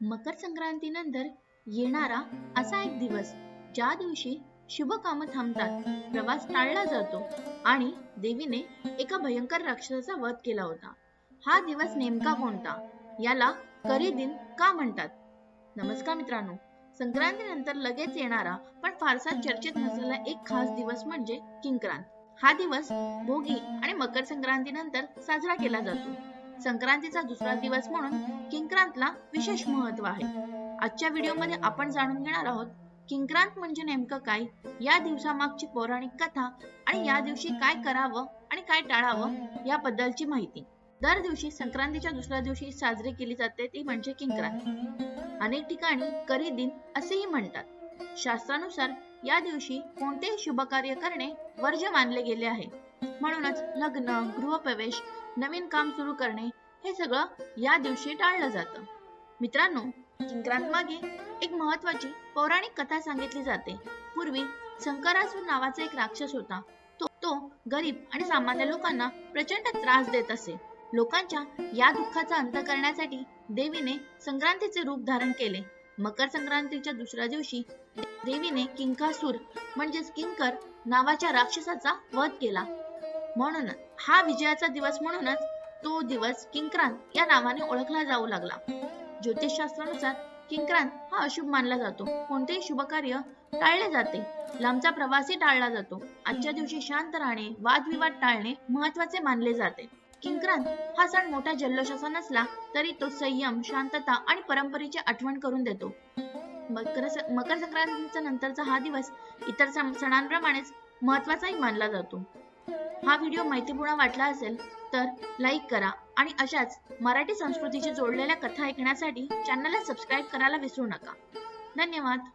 मकर संक्रांतीनंतर येणारा असा एक दिवस ज्या दिवशी शुभ काम थांबतात प्रवास टाळला जातो आणि देवीने एका भयंकर राक्षसाचा वध केला होता. हा दिवस नेमका कोणता? याला करी दिन का म्हणतात? नमस्कार मित्रांनो संक्रांतीनंतर लगेच येणारा पण फारसा चर्चेत नसलेला एक खास दिवस म्हणजे किंक्रांत. हा दिवस भोगी आणि मकर संक्रांतीनंतर साजरा केला जातो. संक्रांतीचा दुसरा दिवस म्हणून किंक्रांतला विशेष महत्त्व आहे. आजच्या व्हिडिओमध्ये आपण जाणून घेणार आहोत किंक्रांत म्हणजे नेमकं काय? या दिवसामागची पौराणिक कथा आणि या दिवशी काय करावं आणि काय टाळावं याबद्दलची माहिती. दर दिवशी संक्रांतीच्या दुसऱ्या दिवशी साजरी केली जाते ती म्हणजे किंक्रांत. अनेक ठिकाणी करी दिन असेही म्हणतात. शास्त्रानुसार या दिवशी कोणतेही शुभ कार्य करणे वर्ज्य मानले गेले आहे. म्हणूनच लग्न गृहप्रवेश नवीन काम सुरू करणे हे सगळं या दिवशी टाळलं जातं. मित्रांनो किंक्रांत मागे एक महत्वाची पौराणिक कथा सांगितली जाते. पूर्वी शंकरासूर नावाचा एक राक्षस होता. तो तो गरीब आणि सामान्य लोकांना प्रचंड त्रास देत असे. लोकांच्या या दुःखाचा अंत करण्यासाठी देवीने संक्रांतीचे रूप धारण केले. मकर संक्रांतीच्या दुसऱ्या दिवशी देवीने किंकासूर म्हणजेच किंकर नावाच्या राक्षसाचा वध केला. म्हणून हा विजयाचा दिवस म्हणूनच तो दिवस किंक्रांत या नावाने ओळखला जाऊ लागला. ज्योतिषशास्त्रानुसार किंक्रांत हा अशुभ मानला जातो. कोणतेही शुभ कार्य टाळले जाते. लांबचा प्रवासी टाळला जातो. आजच्या दिवशी शांत राहणे वादविवाद टाळणे महत्त्वाचे मानले जाते. किंक्रांत हा सण मोठा जल्लोषाचा नसला तरी तो संयम शांतता आणि परंपरेची आठवण करून देतो. मकर मकर संक्रांतीचा नंतरचा हा दिवस इतर सणांप्रमाणेच महत्वाचाही मानला जातो. हा व्हिडिओ माहितीपूर्ण वाटला असेल तर लाईक करा आणि अशाच मराठी संस्कृतीशी जोडलेल्या कथा ऐकण्यासाठी चॅनलला सबस्क्राईब करायला विसरू नका. धन्यवाद.